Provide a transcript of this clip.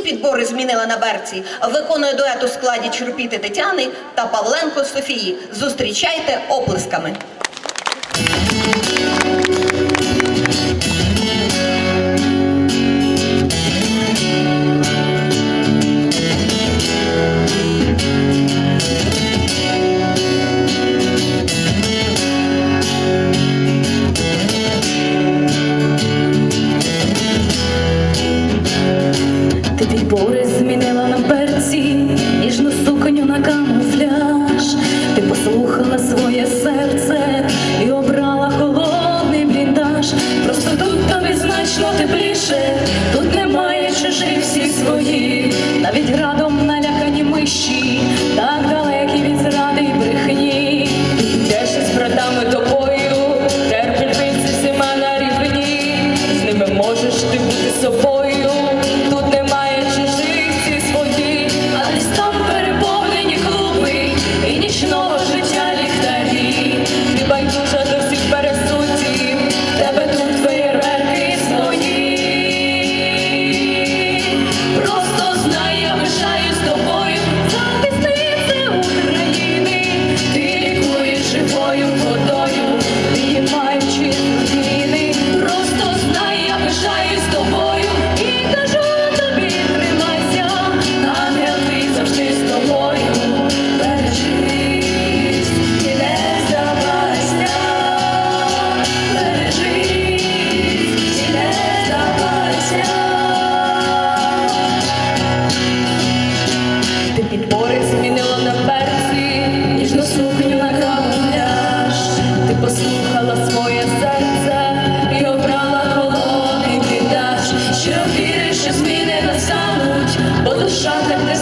підбори змінила на берці. Виконує дует у складі Чурпіти Тетяни та Павленко Софії. Зустрічайте оплесками. закрила своє серце і обрала холодний бліндаж. Просто тут тобі значно тепліше, тут немає чужих всі свої, навіть градом налякані миші, так далекі від зради й брехні. Йдеш з братами тобою, терпить всіма на рівні, з ними можеш ти бути собою. شاطر.